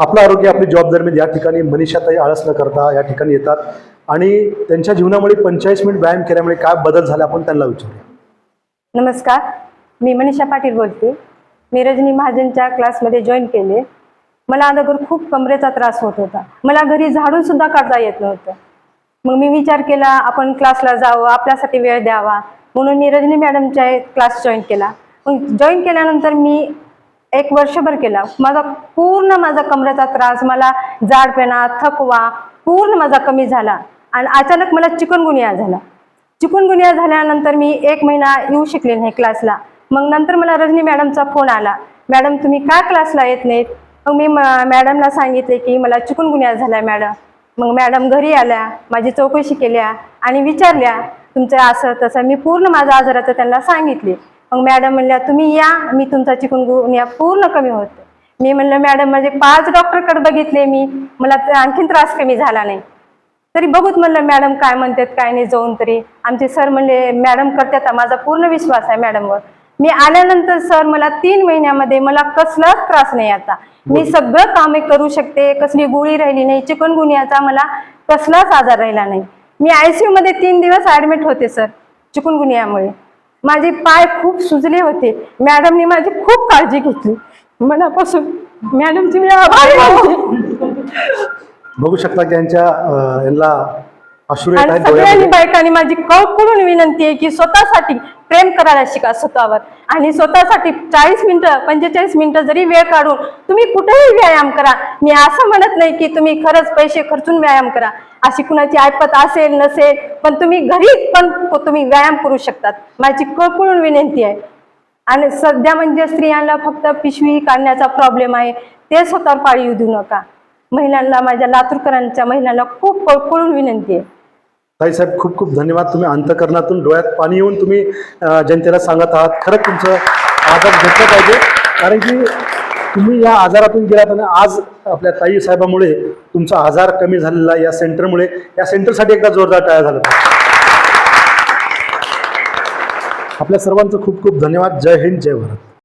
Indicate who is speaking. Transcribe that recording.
Speaker 1: आपलं आरोग्य आपली जबाबदारी या ठिकाणी मनीषाताई आळस न करता या ठिकाणी येतात. आणि त्यांच्या जीवनामुळे पंचेचाळीस मिनिट व्यायाम केल्यामुळे काय बदल झाले आपण त्यांना विचारूया.
Speaker 2: नमस्कार मी मनीषा पाटील बोलते. मी रजनी महाजनच्या क्लासमध्ये जॉईन केले. मला अगोदर खूप कमरेचा त्रास होत होता. मला घरी झाडून सुद्धा काढता येत नव्हतं. मग मी विचार केला आपण क्लासला जावं आपल्यासाठी वेळ द्यावा. म्हणून मी रजनी मॅडमच्या क्लास जॉईन केला. मग जॉईन केल्यानंतर मी एक वर्षभर केला. माझा पूर्ण माझा कमरेचा त्रास मला जाडपणा थकवा पूर्ण माझा कमी झाला. आणि अचानक मला चिकनगुनिया झाला. चिकनगुनिया झाल्यानंतर मी एक महिना येऊ शकले नाही क्लासला. मग नंतर मला रजनी मॅडमचा फोन आला. मॅडम तुम्ही का क्लासला येत नाहीत? मग मी म- मॅडमला सांगितले की मला चिकनगुनिया झाला मॅडम. मग मॅडम घरी आल्या माझी चौकशी केल्या आणि विचारल्या तुमचं असं तसं. मी पूर्ण माझ्या आजाराचं त्यांना सांगितले. मग मॅडम म्हणल्या तुम्ही या मी तुमचा चिकनगुनिया पूर्ण कमी होतो. मी म्हणलं मॅडम माझे पाच डॉक्टरकडे बघितले मी मला आणखीन त्रास कमी झाला नाही. तरी बघूच म्हणलं मॅडम काय म्हणतात काय नाही जाऊन तरी. आमचे सर म्हणले मॅडम करतात माझा पूर्ण विश्वास आहे मॅडमवर. मी आल्यानंतर सर मला तीन महिन्यामध्ये मला कसलाच त्रास नाही आता. मी सगळं कामे करू शकते कसली गोळी राहिली नाही चिकनगुनियाचा मला कसलाच आजार राहिला नाही. मी आयसीयू मध्ये तीन दिवस ऍडमिट होते सर चिकनगुनियामुळे माझे पाय खूप सुजले होते मॅडमनी माझी खूप काळजी घेतली मनापासून मॅडमची मी आभारी मानते.
Speaker 1: बघू शकता की यांच्या यांना अश्रू येत
Speaker 2: आणि
Speaker 1: आहेत
Speaker 2: सगळ्यांनी
Speaker 1: डोळ्यामध्ये
Speaker 2: बायकांनी माझी कळकळून विनंती आहे की स्वतःसाठी प्रेम करायला शिका स्वतःवर. आणि स्वतःसाठी चाळीस मिनिटं पंचेचाळीस मिनिटं जरी वेळ काढून तुम्ही कुठेही व्यायाम करा. मी असं म्हणत नाही की तुम्ही खरंच पैसे खर्चून व्यायाम करा. अशी कुणाची ऐपत असेल नसेल पण तुम्ही घरी पण तुम्ही व्यायाम करू शकतात. माझी कळकळून विनंती आहे. आणि सध्या म्हणजे स्त्रियांना फक्त पिशवी काढण्याचा प्रॉब्लेम आहे. ते स्वतःवर पाळी येऊ देऊ नका. महिलांना माझ्या लातूरकरांच्या महिलांना खूप कळकळून विनंती आहे.
Speaker 1: ताईसाहेब खूप खूप धन्यवाद. तुम्ही अंतकरणातून डोळ्यात पाणी येऊन तुम्ही जनतेला सांगत आहात. खरंच तुमचं आजार घेतलं पाहिजे. कारण की तुम्ही या आजारातून गेलात आणि आज आपल्या ताई साहेबामुळे तुमचा आजार कमी झालेला या सेंटरमुळे या सेंटरसाठी एकदा जोरदार टाळ्या झालं आपल्या सर्वांचं खूप खूप धन्यवाद. जय हिंद जय भारत.